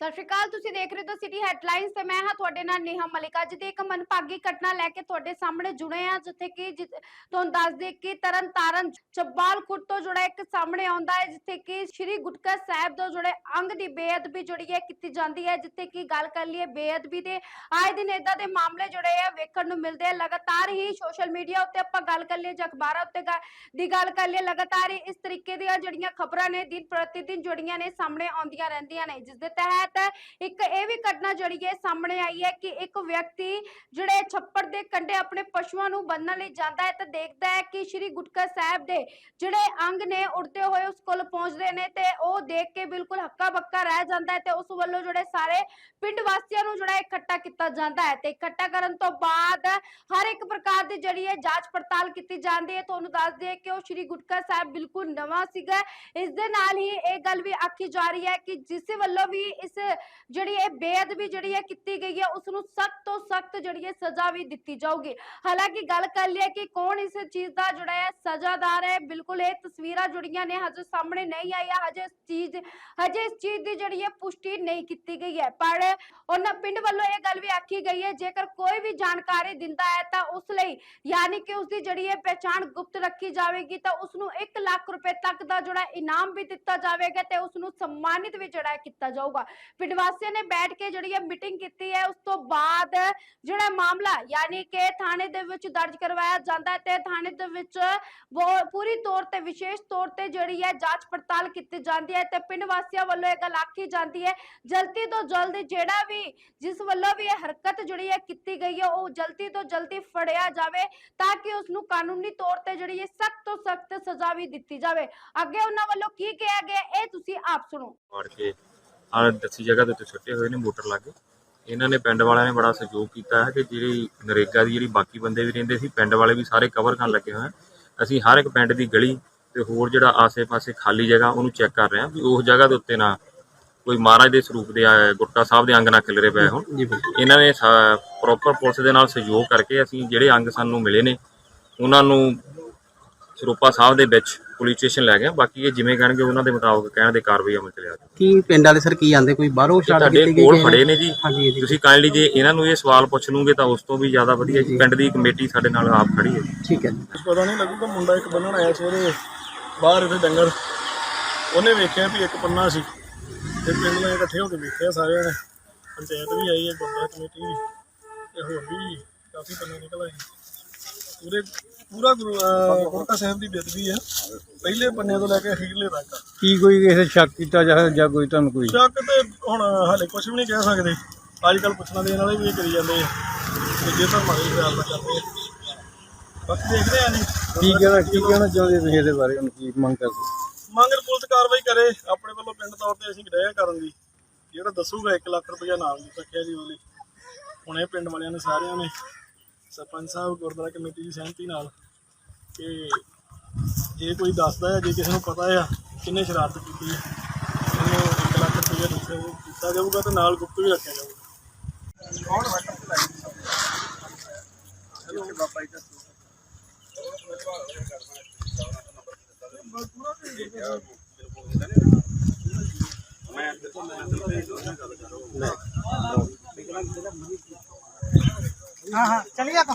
ਸਤਿ ਸ਼੍ਰੀ ਅਕਾਲ, ਤੁਸੀਂ ਦੇਖ ਰਹੇ ਹੋ ਸਿਟੀ ਹੈਡਲਾਈਨਸ ਤੇ ਮੈਂ ਹਾਂ ਤੁਹਾਡੇ ਨਾਲ ਨੇਹਾ ਮਲਿਕਾ। ਅੱਜ ਦੀ ਇੱਕ ਮਨਭਾਗੀ ਘਟਨਾ ਲੈ ਕੇ ਤੁਹਾਡੇ ਸਾਹਮਣੇ ਜੁੜੇ ਆ ਜਿੱਥੇ ਕਿ ਤੁਹਾਨੂੰ ਦੱਸ ਦੇ ਕਿ ਤਰਨ ਤਾਰਨ ਚੱਬਾਲਖੁਰ ਤੋਂ ਜੁੜਾ ਇੱਕ ਸਾਹਮਣੇ ਆਉਂਦਾ ਹੈ, ਜਿੱਥੇ ਕਿ ਸ੍ਰੀ ਗੁਟਕਾ ਸਾਹਿਬ ਤੋਂ ਜੁੜੇ ਅੰਗ ਦੀ ਬੇਅਦਬੀ ਜਿਹੜੀ ਹੈ ਕੀਤੀ ਜਾਂਦੀ ਹੈ। ਜਿੱਥੇ ਕਿ ਗੱਲ ਕਰ ਲਈਏ ਬੇਅਦਬੀ ਦੇ, ਆਏ ਦਿਨ ਇਦਾਂ ਦੇ ਮਾਮਲੇ ਜਿਹੜੇ ਆ ਵੇਖਣ ਨੂੰ ਮਿਲਦੇ ਆ ਲਗਾਤਾਰ ਹੀ ਸੋਸ਼ਲ ਮੀਡੀਆ ਉੱਤੇ ਆਪਾਂ ਗੱਲ ਕਰ ਲਈਏ, ਜਾਂ ਅਖਬਾਰਾਂ ਉੱਤੇ ਦੀ ਗੱਲ ਕਰ ਲਈਏ, ਲਗਾਤਾਰ ਹੀ ਇਸ ਤਰੀਕੇ ਦੀਆਂ ਜਿਹੜੀਆਂ ਖਬਰਾਂ ਨੇ, ਦਿਨ ਪ੍ਰਤੀ ਦਿਨ ਜੁੜੀਆਂ ਨੇ, ਸਾਹਮਣੇ ਆਉਂਦੀਆਂ ਰਹਿੰਦੀਆਂ ਨੇ, ਜਿਸ ਦੇ ਤਹਿਤ ਇੱਕ ਇਹ ਵੀ ਘਟਨਾ ਜਿਹੜੀ ਹੈ ਸਾਹਮਣੇ ਆਈ ਹੈ ਕਿ ਇੱਕ ਵਿਅਕਤੀ ਜਿਹੜੇ ਛੱਪੜ ਦੇ ਕੰਢੇ ਆਪਣੇ ਪਸ਼ੂਆਂ ਨੂੰ ਬੰਨਣ ਲਈ ਜਾਂਦਾ ਹੈ ਤੇ ਦੇਖਦਾ ਹੈ ਕਿ ਸ਼੍ਰੀ ਗੁਟਕਾ ਸਾਹਿਬ ਦੇ ਜਿਹੜੇ ਅੰਗ ਨੇ ਉੜਦੇ ਹੋਏ ਉਸ ਕੋਲ ਪਹੁੰਚਦੇ ਨੇ ਤੇ ਉਹ ਦੇਖ ਕੇ ਬਿਲਕੁਲ ਹੱਕਾ ਬੱਕਾ ਰਹਿ ਜਾਂਦਾ ਹੈ ਤੇ ਉਸ ਵੱਲੋਂ ਜਿਹੜੇ ਸਾਰੇ ਪਿੰਡ ਵਾਸੀਆਂ ਨੂੰ ਜਿਹੜਾ ਇਕੱਠਾ ਕੀਤਾ ਜਾਂਦਾ ਹੈ ਤੇ ਇਕੱਠਾ ਕਰਨ ਤੋਂ ਬਾਅਦ ਹਰ ਇੱਕ ਪ੍ਰਕਾਰ ਦੀ ਜਿਹੜੀ ਹੈ ਜਾਂਚ ਪੜਤਾਲ ਕੀਤੀ ਜਾਂਦੀ ਹੈ। ਤੁਹਾਨੂੰ ਦੱਸ ਦਈਏ ਕਿ ਉਹ ਸ਼੍ਰੀ ਗੁਟਕਾ ਸਾਹਿਬ ਬਿਲਕੁਲ ਨਵਾਂ ਸੀਗਾ। ਇਸ ਦੇ ਨਾਲ ਹੀ ਇਹ ਗੱਲ ਵੀ ਆਖੀ ਜਾ ਰਹੀ ਹੈ ਕਿ ਜਿਸ ਵੱਲੋਂ ਵੀ ਇਸ ਜਿਹੜੀ ਇਹ ਬੇਅਦਬੀ ਜਿਹੜੀ ਹੈ ਕੀਤੀ ਗਈ ਹੈ ਉਸ ਨੂੰ ਸਖਤ ਤੋਂ ਸਖਤ ਜਿਹੜੀ ਹੈ ਸਜ਼ਾ ਵੀ ਦਿੱਤੀ ਜਾਊਗੀ। ਹਾਲਾਂਕਿ ਗੱਲ ਕਰ ਲਈਏ ਕਿ ਕੌਣ ਇਸ ਚੀਜ਼ ਦਾ ਜਿਹੜਾ ਹੈ ਸਜ਼ਾਦਾਰ ਹੈ, ਬਿਲਕੁਲ ਇਹ ਤਸਵੀਰਾਂ ਜੁੜੀਆਂ ਨੇ, ਹਜੇ ਸਾਹਮਣੇ ਨਹੀਂ ਆਈਆਂ, ਹਜੇ ਇਸ ਚੀਜ਼, ਹਜੇ ਇਸ ਚੀਜ਼ ਦੀ ਜਿਹੜੀ ਹੈ ਪੁਸ਼ਟੀ ਨਹੀਂ ਕੀਤੀ ਗਈ ਹੈ। ਪਰ ਉਹਨਾਂ ਪਿੰਡ ਵੱਲੋਂ ਇਹ ਗੱਲ ਵੀ ਆਖੀ ਗਈ ਹੈ, ਜੇਕਰ ਕੋਈ ਵੀ ਜਾਣਕਾਰੀ ਦਿੰਦਾ ਹੈ, ਤਾਂ ਉਸ ਲਈ ਯਾਨੀ ਕਿ ਉਸ ਦੀ ਜਿਹੜੀ ਹੈ ਪਹਿਚਾਣ ਗੁਪਤ ਰੱਖੀ ਜਾਵੇਗੀ, ਤਾਂ ਉਸ ਨੂੰ 1 ਲੱਖ ਰੁਪਏ ਤੱਕ ਦਾ ਜਿਹੜਾ ਇਨਾਮ ਵੀ ਦਿੱਤਾ ਜਾਵੇਗਾ ਤੇ ਉਸ ਨੂੰ ਸਨਮਾਨਿਤ ਵੀ ਜਿਹੜਾ ਕੀਤਾ ਜਾਊਗਾ। ਪਿੰਡ ਵਾਸੀਆਂ ਨੇ ਬੈਠ ਕੇ ਜਿਹੜੀ ਹੈ ਮੀਟਿੰਗ ਕੀਤੀ ਹੈ, ਉਸ ਤੋਂ ਬਾਅਦ ਜਿਹੜਾ ਮਾਮਲਾ, ਯਾਨੀ ਕਿ ਥਾਣੇ ਦੇ ਵਿੱਚ ਦਰਜ ਕਰਵਾਇਆ ਜਾਂਦਾ ਹੈ ਤੇ ਥਾਣੇ ਦੇ ਵਿੱਚ ਪੂਰੀ ਤੌਰ ਤੇ, ਵਿਸ਼ੇਸ਼ ਤੌਰ ਤੇ ਜਿਹੜੀ ਹੈ ਜਾਂਚ ਪੜਤਾਲ ਕੀਤੀ ਜਾਂਦੀ ਹੈ ਤੇ ਪਿੰਡ ਵਾਸੀਆਂ ਵੱਲੋਂ ਇਹ ਗੱਲ ਆਖੀ ਜਾਂਦੀ ਹੈ, ਜਲਦੀ ਤੋਂ ਜਲਦੀ ਜਿਹੜਾ ਵੀ, ਜਿਸ ਵੱਲੋਂ ਵੀ ਇਹ ਹਰਕਤ ਜਿਹੜੀ ਹੈ ਕੀਤੀ ਗਈ ਹੈ, ਉਹ ਜਲਦੀ ਤੋਂ ਜਲਦੀ ਫੜਿਆ ਜਾਵੇ ਤਾਂ ਕਿ ਉਸ ਨੂੰ ਕਾਨੂੰਨੀ ਤੌਰ ਤੇ ਜਿਹੜੀ ਹੈ ਸਖਤ ਤੋਂ ਸਖਤ ਸਜ਼ਾ ਵੀ ਦਿੱਤੀ ਜਾਵੇ। ਅੱਗੇ ਉਹਨਾਂ ਵੱਲੋਂ ਕੀ ਕਿਹਾ ਗਿਆ, ਇਹ ਤੁਸੀਂ ਆਪ ਸੁਣੋ। ਆ ਦੱਸੀ ਜਗ੍ਹਾ ਦੇ ਉੱਤੇ ਛੱਟੇ ਹੋਏ ਨੇ ਮੋਟਰ ਲਾ ਕੇ। ਇਹਨਾਂ ਨੇ ਪਿੰਡ ਵਾਲਿਆਂ ਨੇ ਬੜਾ ਸਹਿਯੋਗ ਕੀਤਾ ਹੈ ਕਿ ਜਿਹੜੀ ਨਰੇਗਾ ਦੀ ਜਿਹੜੀ ਬਾਕੀ ਬੰਦੇ ਵੀ ਰਹਿੰਦੇ ਸੀ ਪਿੰਡ ਵਾਲੇ ਵੀ ਸਾਰੇ ਕਵਰ ਕਰਨ ਲੱਗੇ ਹੋਏ ਅਸੀਂ ਹਰ ਇੱਕ ਪਿੰਡ ਦੀ ਗਲੀ ਤੇ ਹੋਰ ਜਿਹੜਾ ਆਸੇ-ਪਾਸੇ ਖਾਲੀ ਜਗ੍ਹਾ ਉਹਨੂੰ ਚੈੱਕ ਕਰ ਰਹੇ ਹਾਂ ਵੀ ਉਸ ਜਗ੍ਹਾ ਦੇ ਉੱਤੇ ਨਾ ਕੋਈ ਮਹਾਰਾਜ ਦੇ ਸਰੂਪ ਦੇ ਆ, ਗੁਟਕਾ ਸਾਹਿਬ ਦੇ ਅੰਗ ਨਾ ਖਿਲਰੇ ਪਏ ਹੋਣ। ਇਹਨਾਂ ਨੇ ਪ੍ਰੋਪਰ ਪੁਲਿਸ ਦੇ ਨਾਲ ਸਹਿਯੋਗ ਕਰਕੇ ਅਸੀਂ ਜਿਹੜੇ ਅੰਗ ਸਾਨੂੰ ਮਿਲੇ ਨੇ ਉਹਨਾਂ ਨੂੰ ਸਰੂਪਾ ਸਾਹਿਬ ਦੇ ਵਿੱਚ ਪੁਲਿਸ ਸਟੇਸ਼ਨ ਲੈ ਗਏ ਬਾਕੀ ਇਹ ਜਿਵੇਂ ਕਹਿਣਗੇ ਉਹਨਾਂ ਦੇ ਮੁਤਾਬਕ ਕਹਿਣ ਦੇ ਕਾਰਵਾਈ ਅਮਲ ਚ ਲਿਆ ਜਾਊ ਕੀ ਪਿੰਡ ਵਾਲੇ ਸਰ ਕੀ ਆਂਦੇ? ਕੋਈ ਬਾਹਰੋਂ ਸ਼ਾਟ ਤੁਹਾਡੇ ਕੀਤੀ ਗਈ ਕੋਲ? ਫੜੇ ਨੇ ਜੀ। ਹਾਂਜੀ ਜੀ ਤੁਸੀਂ ਕਾਈਂਡਲੀ ਜੇ ਇਹਨਾਂ ਨੂੰ ਇਹ ਸਵਾਲ ਪੁੱਛ ਲੂਗੇ ਤਾਂ ਉਸ ਤੋਂ ਵੀ ਜ਼ਿਆਦਾ ਵਧੀਆ ਜੀ। ਪਿੰਡ ਦੀ ਕਮੇਟੀ ਸਾਡੇ ਨਾਲ ਆਪ ਖੜੀ ਹੈ। ਠੀਕ ਹੈ ਜੀ। ਪਤਾ ਨਹੀਂ ਲੱਗੂਗਾ ਮੁੰਡਾ ਇੱਕ ਬੰਨਣ ਆਇਆ ਸੀ ਉਹਦੇ ਬਾਹਰ ਇਹਦੇ ਡੰਗਰ। ਉਹਨੇ ਵੇਖਿਆ ਵੀ ਇੱਕ ਪੰਨਾ ਸੀ। ਤੇ ਪਿੰਡ ਨੇ ਇਕੱਠੇ ਹੋ ਕੇ ਵੇਖਿਆ ਸਾਰਿਆਂ ਨੇ। ਪੰਚਾਇਤ ਵੀ ਆਈ ਹੈ ਗੁਰਦੁਆਰਾ ਕਮੇਟੀ ਵੀ। ਤੇ ਹੋਰ ਵੀ ਕਾਫੀ ਪੰਨੇ ਨਿਕਲ ਆਏ ਪੂਰੇ ਪੂਰਾ ਗੁਰੂ ਅਹ ਸਾਹਿਬ ਦੀ ਬੇਦਬੀ ਹੈ। ਪਹਿਲੇ ਪੰਨੇ ਤੋਂ ਲੈ ਕੇ ਅਖੀਰਲੇ ਤੱਕ। ਕੀ ਕੋਈ ਕਿਸੇ ਸ਼ੱਕ ਕੀਤਾ ਜਾ ਜਾਂ ਕੋਈ ਤੁਹਾਨੂੰ ਕੋਈ? ਸ਼ੱਕ ਤੇ ਹੁਣ ਹਾਲੇ ਕੁਝ ਵੀ ਨਹੀਂ ਕਹਿ ਸਕਦੇ। ਅੱਜ ਕੱਲ ਪੁੱਛਣਾ ਦੇਣ ਵਾਲੇ ਵੀ ਇਹ ਕਰੀ ਜਾਂਦੇ ਆ। ਤੇ ਜੇ ਧਰਮਾਂ ਦੇ ਖਿਆਲ ਨਾਲ ਕਰਦੇ ਆ। ਬਾਕੀ ਦੇਖਦੇ ਆ ਜੀ। ਕੀ ਕਹਿਣਾ ਕੀ ਕਹਿਣਾ ਚਾਹੁੰਦੇ ਤੁਸੀਂ ਇਹਦੇ ਬਾਰੇ? ਹੁਣ ਕੀ ਮੰਗ ਕਰਦੇ? ਮੰਗ ਪੁਲਿਸ ਕਾਰਵਾਈ ਕਰੇ। ਆਪਣੇ ਵੱਲੋਂ ਪਿੰਡ ਤੌਰ ਤੇ ਅਸੀਂ ਡਿਆ ਕਰਨ ਦੀ। ਜਿਹੜਾ ਦੱਸੂਗਾ 1 ਲੱਖ ਰੁਪਇਆ ਨਾਮ ਦੀ ਰੱਖਿਆ ਜੀ ਉਹਨੇ। ਹੁਣ ਇਹ ਪਿੰਡ ਵਾਲਿਆਂ ਨੇ ਸਾਰਿਆਂ ਨੇ ਸਰਪੰਚ ਸਾਹਿਬ ਗੁਰਦੁਆਰਾ ਕਮੇਟੀ ਦੀ ਸਹਿਮਤੀ ਨਾਲ ਕਿ ਜੇ ਕੋਈ ਦੱਸਦਾ ਹੈ ਜੇ ਕਿਸੇ ਨੂੰ ਪਤਾ ਆ ਕਿੰਨੇ ਸ਼ਰਾਰਤ ਕੀਤੀ ਹੈ ਉਹਨੂੰ 1 ਲੱਖ ਰੁਪਇਆ ਦਿੱਤਾ ਦਿੱਤਾ ਜਾਊਗਾ ਤੇ ਨਾਲ ਗੁਪਤ ਵੀ ਰੱਖਿਆ ਜਾਊਗਾ ਕੌਣ ਹੈਲੋ ਬਾਬਾ ਜੀ ਦੱਸੋ हाँ हाँ चलिए तो